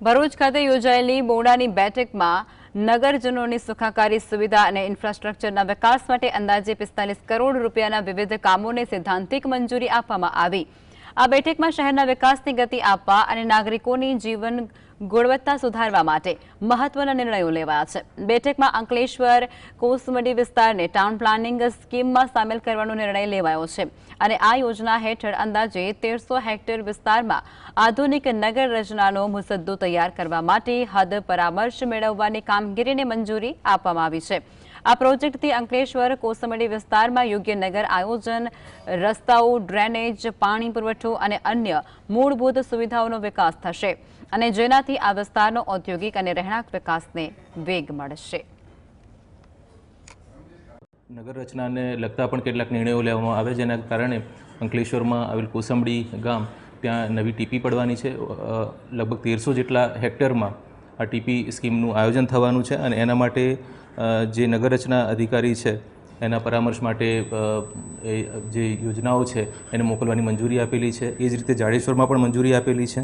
ભરૂચ ખાતે યોજાયેલી બોડાની બેઠકમાં નગરજનોની સુખાકારી સુવિધા અને ઇન્ફ્રાસ્ટ્રક્ચરના વિકાસ માટે અંદાજે પિસ્તાલીસ કરોડ રૂપિયાના વિવિધ કામોને સૈદ્ધાંતિક મંજૂરી આપવામાં આવી. આ બેઠકમાં શહેરના વિકાસની ગતિ આપવા અને નાગરિકોની જીવન ગુણવત્તા સુધારવા માટે મહત્વના નિર્ણયો લેવાયા છે. બેઠકમાં અંકલેશ્વર, કોસમડી વિસ્તારને ટાઉન પ્લાનિંગ સ્કીમમાં સામેલ કરવાનો નિર્ણય લેવાયો છે અને આ યોજના હેઠળ અંદાજે તેરસો હેક્ટર વિસ્તારમાં આધુનિક નગર રચનાનો મુસદ્દો તૈયાર કરવા માટે હદ પરામર્શ મેળવવાની કામગીરીને મંજૂરી આપવામાં આવી છે. આ પ્રોજેક્ટથી અંકલેશ્વર, કોસમડી વિસ્તારમાં યોગ્ય નગર આયોજન, રસ્તાઓ, ડ્રેનેજ, પાણી પુરવઠો અને અન્ય મૂળભૂત સુવિધાઓનો વિકાસ થશે અને જેનાથી આ વિસ્તારનો ઔદ્યોગિક અને રહેણાંક વિકાસને વેગ મળશે. નગર રચનાને લગતા પણ કેટલાક નિર્ણયો લેવામાં આવે જેના કારણે અંકલેશ્વરમાં આવેલ કોસંબડી ગામ ત્યાં નવી ટીપી પડવાની છે. લગભગ તેરસો જેટલા હેક્ટરમાં આ ટીપી સ્કીમનું આયોજન થવાનું છે અને એના માટે જે નગર રચના અધિકારી છે, એના પરામર્શ માટે જે યોજનાઓ છે એને મોકલવાની મંજૂરી આપેલી છે. એ જ રીતે જાડેશ્વરમાં પણ મંજૂરી આપેલી છે.